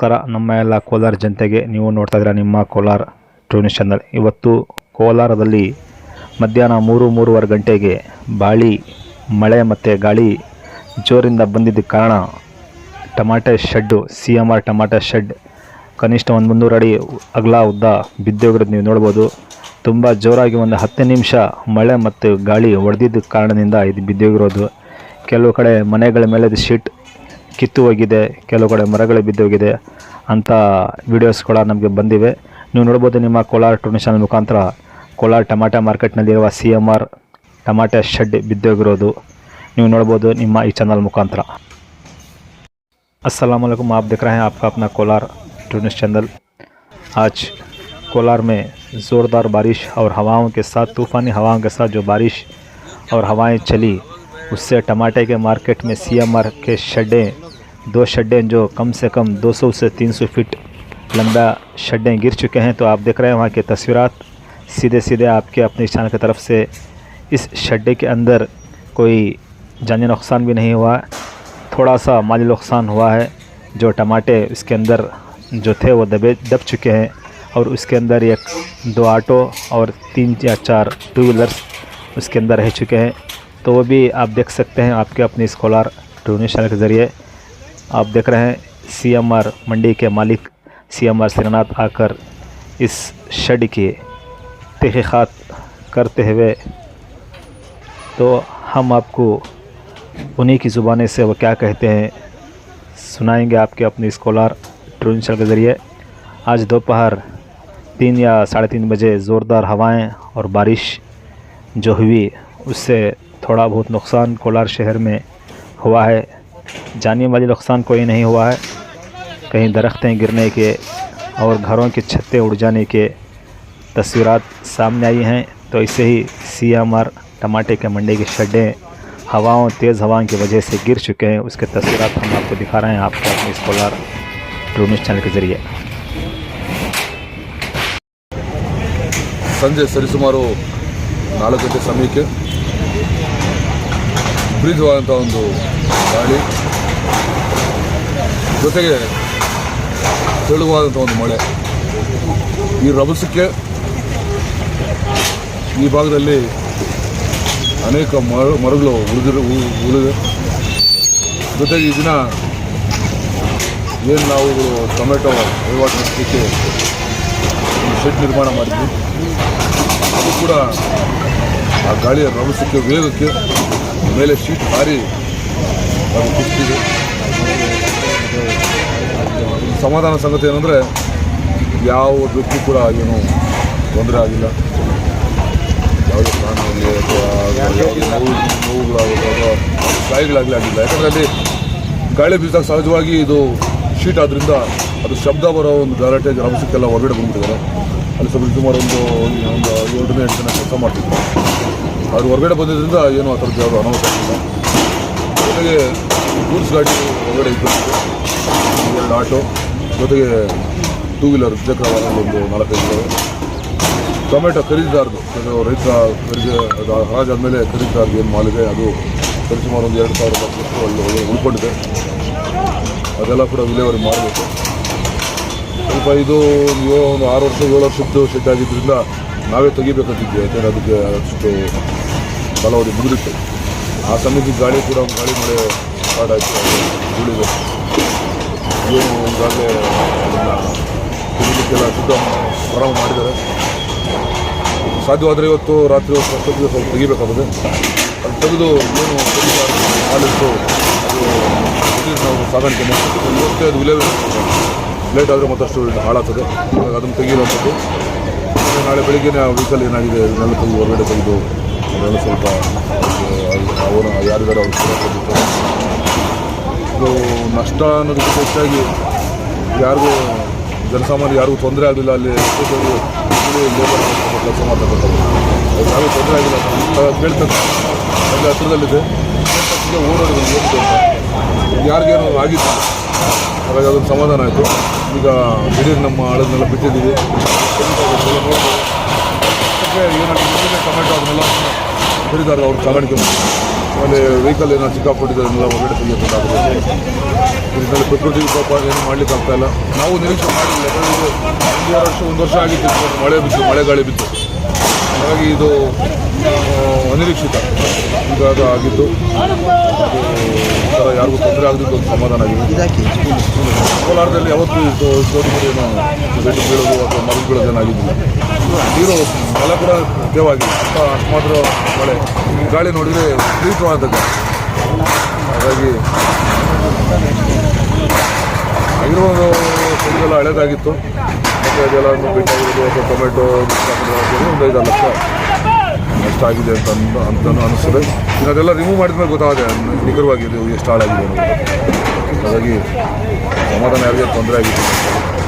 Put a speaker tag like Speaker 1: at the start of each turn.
Speaker 1: ನಮಸ್ಕಾರ. ನಮ್ಮ ಎಲ್ಲ ಕೋಲಾರ ಜನತೆಗೆ ನೀವು ನೋಡ್ತಾ ಇದ್ದೀರಾ ನಿಮ್ಮ ಕೋಲಾರ ಟೂರಿಸ್ಟ್ ಚಾನಲ್ ಇವತ್ತು ಕೋಲಾರದಲ್ಲಿ ಮಧ್ಯಾಹ್ನ ಮೂರು, ಮೂರುವರೆ ಗಂಟೆಗೆ ಬಾಳಿ ಮಳೆ ಮತ್ತು ಗಾಳಿ ಜೋರಿಂದ ಬಂದಿದ್ದ ಕಾರಣ ಟಮಾಟೆ ಶೆಡ್ಡು ಸಿ ಎಂ ಆರ್ ಟಮಾಟೆ ಶೆಡ್ ಕನಿಷ್ಠ ಒಂದು ಮುನ್ನೂರು ಅಡಿ ಅಗಲ ಉದ್ದ ಬಿದ್ದೋಗಿರೋದು ನೀವು ನೋಡ್ಬೋದು. ತುಂಬ ಜೋರಾಗಿ ಒಂದು ಹತ್ತು ನಿಮಿಷ ಮಳೆ ಮತ್ತು ಗಾಳಿ ಹೊಡೆದಿದ್ದ ಕಾರಣದಿಂದ ಇದು ಬಿದ್ದೋಗಿರೋದು ಕೆಲವು ಕಡೆ ಮನೆಗಳ ಮೇಲೆ ಶೀಟ್ ಕಿತ್ತು ಹೋಗಿದೆ ಕೆಲವು ಕಡೆ ಮರಗಳು ಬಿದ್ದೋಗಿದೆ ಅಂಥ ವಿಡಿಯೋಸ್ ಕೂಡ ನಮಗೆ ಬಂದಿವೆ ನೀವು ನೋಡ್ಬೋದು ನಿಮ್ಮ ಕೋಲಾರ ಟೂರ್ನಿ ಚಾನಲ್ ಮುಖಾಂತರ ಕೋಲಾರ ಟಮಾಟೆ ಮಾರ್ಕೆಟ್ನಲ್ಲಿರುವ ಸಿ ಎಮ್ ಆರ್ ಟಮಾಟೆ ಶೆಡ್ ಬಿದ್ದೋಗಿರೋದು ನೀವು ನೋಡ್ಬೋದು ನಿಮ್ಮ ಈ ಚಾನಲ್ ಮುಖಾಂತರ अस्सलाम वालेकुम आप देख रहे हैं आपका अपना कोलार टूरिस्ट चैनल आज कोलार में ज़ोरदार बारिश और हवाओं के साथ तूफ़ानी हवाओं के साथ जो बारिश और हवाएं चली उससे टमाटे के मार्केट में सी एम आर के शड्डें दो शड्डें जो कम से कम 200 से 300 फीट लंबा शड्डें गिर चुके हैं तो आप देख रहे हैं वहाँ के तस्वीरात। सीधे सीधे आपके अपने चैनल की तरफ़ से इस शड्डे के अंदर कोई जानी नुकसान भी नहीं हुआ। थोड़ा सा माली नुकसान हुआ है, जो टमाटे इसके अंदर जो थे वो दबे, दब चुके हैं और उसके अंदर एक दो ऑटो और तीन या चार टू व्हीलर्स उसके अंदर रह चुके हैं। तो वो भी आप देख सकते हैं आपके अपने स्कॉलर चैनल के ज़रिए। आप देख रहे हैं सी एम आर मंडी के मालिक सी एम आकर इस शेड की तहकीक़ात करते हुए। तो हम आपको उन्हीं की ज़ुबानी से वो क्या कहते हैं सुनाएँगे आपके अपने स्कॉलर ट्रेन के ज़रिए। आज दोपहर तीन या साढ़े तीन बजे ज़ोरदार हवाएँ और बारिश जो हुई, उससे थोड़ा बहुत नुकसान कोलार शहर में हुआ है जानी माली नुकसान कोई नहीं हुआ है कहीं दरख्तें गिरने के और घरों की छतें उड़ जाने के तस्वीरात सामने आई हैं तो ऐसे ही सी एम आर टमाटे के मंडी के शड्डें हवाओं तेज़ हवाओं की वजह से गिर चुके हैं उसके तस्वीरात हम आपको दिखा रहे हैं आपको अपने स्कॉलर ट्रूनिस चैनल के ज़रिए
Speaker 2: ಸಂಜೆ ಸರಿಸುಮಾರು ನಾಲ್ಕು ಗಂಟೆ ಸಮಯಕ್ಕೆ ವಿಪರೀತವಾದಂಥ ಒಂದು ಗಾಳಿ. ಜೊತೆಗೆ ತೆಳುವಾದಂಥ ಒಂದು ಮಳೆ. ಈ ರಭಸಕ್ಕೆ ಈ ಭಾಗದಲ್ಲಿ ಅನೇಕ ಮರ, ಮರಗಳು ಉಳಿದಿರು ಉಳಿದಿದೆ. ಜೊತೆಗೆ ಈ ದಿನ ಏನು ನಾವು ಟೊಮೆಟೊ ವಹಿವಾಟು ನಡೆಸಲಿಕ್ಕೆ ಶೆಡ್ ನಿರ್ಮಾಣ ಮಾಡಿದ್ವಿ. ಅದು ಕೂಡ ಆ ಗಾಳಿಯ ರಭಸಕ್ಕೆ ವೇಗಕ್ಕೆ ಮೇಲೆ ಶೀಟ್ ಹಾರಿ ಕುಸ್ತಿದೆ ಸಮಾಧಾನ ಸಂಗತಿ ಏನಂದರೆ ಯಾವ ವ್ಯಕ್ತಿ ಕೂಡ ಏನು ತೊಂದರೆ ಆಗಿಲ್ಲ. ಯಾವುದೇ ಪ್ರಾಣಿ ಅಥವಾ ಯಾವುದೇ ನೋವು ನೋವುಗಳಾಗೋದು ಅಥವಾ ಗಾಯಗಳಾಗಲಿ ಆಗಿಲ್ಲ. ಯಾಕಂದರೆ ಅಲ್ಲಿ ಗಾಳಿ ಬೀಸಿದಾಗ ಸಹಜವಾಗಿ ಇದು ಶೀಟ್ ಆದ್ದರಿಂದ ಅದು ಶಬ್ದ ಬರೋ ಒಂದು ಗಲಾಟೆ ಗ್ರಾಮಸಕ್ಕೆಲ್ಲ ಹೊರಗಡೆ ಬಂದ್ಬಿಟ್ಟಿದ್ದಾರೆ. ಅಲ್ಲಿ ಸ್ವಲ್ಪ ಸುಮಾರು ಒಂದು ಒಂದು ಏಳರಿಂದ ಎಂಟು ಜನ ಕೆಲಸ ಮಾಡ್ತಿದ್ರು ಅದು ಹೊರಗಡೆ ಬಂದಿದ್ದರಿಂದ ಏನು ಆ ಥರದ್ದು ಯಾವುದು ಅನಾಹುತ ಆಗಿಲ್ಲ. ಜೊತೆಗೆ ಗೂಡ್ಸ್ ಗಾಡಿ ಹೊರಗಡೆ ಇದ್ದು ಎರಡು ಆಟೋ, ಜೊತೆಗೆ ಟೂ ವೀಲರ್ ವಾಹನ ಒಂದು ನಾಲ್ಕೈದು ಟೊಮೆಟೊ ಖರೀದಿದಾರದು ರೈತ ಖರೀದಿ, ಅದು ಹರಾಜಾದ್ಮೇಲೆ ಖರೀದಿದಾರದು ಏನು ಮಾಲಿದೆ ಅದು ಸರಿಸುಮಾರು ಒಂದು ಎರಡು ಸಾವಿರ ರೂಪಾಯಿ ಅಲ್ಲಿ ಉಳ್ಕೊಂಡಿದೆ. ಅದೆಲ್ಲ ಕೂಡ ವಿಲೇವರಿ ಮಾಡಬೇಕು. ಸ್ವಲ್ಪ ಇದು ಒಂದು ಆರು ವರ್ಷ, ಏಳು ವರ್ಷದ್ದು ಶೆಡ್ ಆಗಿದ್ದರಿಂದ ನಾವೇ ತೆಗಿಬೇಕಂತಿದ್ದೆ ಯಾಕೆಂದರೆ ಅದಕ್ಕೆ ಅಷ್ಟು ಕಾಲಾವಧಿ ಮುಗಿದಿತ್ತು. ಆ ಸಮಯದಲ್ಲಿ ಗಾಳಿ ಕೂಡ ಗಾಳಿ ಮಳೆ ಆಯಿತು ಉಳಿದೆ ಏನು ಈಗಾಗಲೇ ತೆಗಿಲಿಕ್ಕೆಲ್ಲ ಸಿದ್ಧ ಪ್ರಾರಂಭ ಮಾಡಿದ್ದಾರೆ. ಸಾಧ್ಯವಾದರೆ ಇವತ್ತು ರಾತ್ರಿ ಹೊತ್ತು ಸ್ವಲ್ಪ ತೆಗಿಬೇಕಾಗುತ್ತೆ. ಅದು ತೆಗೆದು ಏನು ಹಾಲಿಟ್ಟು ಅದು ನಾವು ಸಾಗಾಣಿಕೆ ಮಾಡ್ತೀವಿ. ಇವತ್ತೇ ಅದು ವಿಲೇವಾರಿ ಲೇಟ್ ಆದರೆ ಮತ್ತಷ್ಟು ಹಾಳಾಗ್ತದೆ. ಅದನ್ನು ತೆಗೆಯುವಂಥದ್ದು. ನಾಳೆ ಬೆಳಿಗ್ಗೆ ವೆಹಿಕಲ್ ಏನಾಗಿದೆ, ಇದನ್ನೆಲ್ಲ ತೆಗೆದು ಹೊರಗಡೆ ತೆಗೆದು ಅದೆಲ್ಲ ಸ್ವಲ್ಪ ಅವರು ಅವ್ರು ಕೂಡ ತೆಗಿತಾರೆ. ಇದು ನಷ್ಟ ಅನ್ನೋದಕ್ಕೆ ಹೆಚ್ಚಾಗಿ ಯಾರಿಗೂ ಜನಸಾಮಾನ್ಯ ಯಾರಿಗೂ ತೊಂದರೆ ಆಗಲಿಲ್ಲ ಅಲ್ಲಿ ಲೇಬರ್ ಕೆಲಸ ಮಾಡ್ತಕ್ಕಂಥದ್ದು ಯಾರಿಗೂ ತೊಂದರೆ ಆಗಿಲ್ಲ ಕೇಳ್ತಕ್ಕ ಅಲ್ಲಿ ಹತ್ರದಲ್ಲಿದೆ. ಓಡಾಡಿದ್ರು ಏನು ಯಾರಿಗೇನು ಆಗಿತ್ತು. ಹಾಗಾಗಿ ಅದೊಂದು ಸಮಾಧಾನ ಆಯಿತು. ಈಗ ದಿಢೀರ್ ನಮ್ಮ ಹಳದನ್ನೆಲ್ಲ ಬಿಟ್ಟಿದ್ದೀವಿ. ಏನಾಗಿದೆ ಟೊಮೆಟೊ ಅದನ್ನೆಲ್ಲ ಖರೀದಾರ ಅವ್ರು ಸಾಗಾಣಿಕೆ ಆಮೇಲೆ ವೆಹಿಕಲ್ ಏನೋ ಸಿಕ್ಕಾಪಟ್ಟಿದ್ದನ್ನೆಲ್ಲ ಹೊರಗಡೆ ತೆಗೆಯೋಕ್ಕಾಗಬೇಕು ಇದರಲ್ಲಿ ಪ್ರಕೃತಿ ಪಾಪ ಏನು ಮಾಡ್ಲಿಕ್ಕೆ ಆಗ್ತಾ ಇಲ್ಲ ನಾವು ನಿರೀಕ್ಷೆ ಮಾಡಿಲ್ಲ ಒಂದೂವರೆ ವರ್ಷ ಒಂದು ವರ್ಷ ಆಗಿತ್ತು ಮಳೆ ಬಿತ್ತು ಮಳೆಗಾಳಿ ಬಿತ್ತು. ಹಾಗಾಗಿ ಇದು ಅನಿರೀಕ್ಷಿತ. ಅದು ಆಗಿದ್ದು ಥರ ಯಾರಿಗೂ ತೊಂದರೆ ಆಗದಿದ್ದು ಒಂದು ಸಮಾಧಾನ ಆಗಿದೆ. ಕೋಲಾರದಲ್ಲಿ ಯಾವತ್ತೂ ಏನೋ ಬೆಟ್ಟು ಬೀಳೋದು ಅಥವಾ ಮರಳು ಬೀಳೋದೇನಾಗಿದ್ದಿಲ್ಲ ನೀರು ನೆಲ ಕೂಡ ಮುಖ್ಯವಾಗಿ ಅಷ್ಟ ಅಷ್ಟು ಮಾತ್ರ ಮಳೆ. ಗಾಳಿ ನೋಡಿದರೆ ತೀವ್ರವಾದದ್ದು ಹಾಗಾಗಿ ಆಗಿರುವ ಸರಿಗೆಲ್ಲ ಹಳೇದಾಗಿತ್ತು. ಮತ್ತು ಅದೆಲ್ಲ ಬೇಕಾಗಿರೋದು ಅಥವಾ ಟೊಮೆಟೊ ಒಂದು ಐದು ಲಕ್ಷ ನಷ್ಟ ಆಗಿದೆ ಅಂತ ಅಂತಲೂ ಅನಿಸ್ತದೆ ಇನ್ನು ಅದೆಲ್ಲ ರಿಮೂವ್ ಮಾಡಿದ್ಮೇಲೆ ಗೊತ್ತಾಗಿದೆ ನಿಖರವಾಗಿ ಎಷ್ಟು ಹಾಳಾಗಿದೆ ಹಾಗಾಗಿ ಸಮಾಧಾನ ಯಾರಿಗೆ ತೊಂದರೆ ಆಗಿದೆ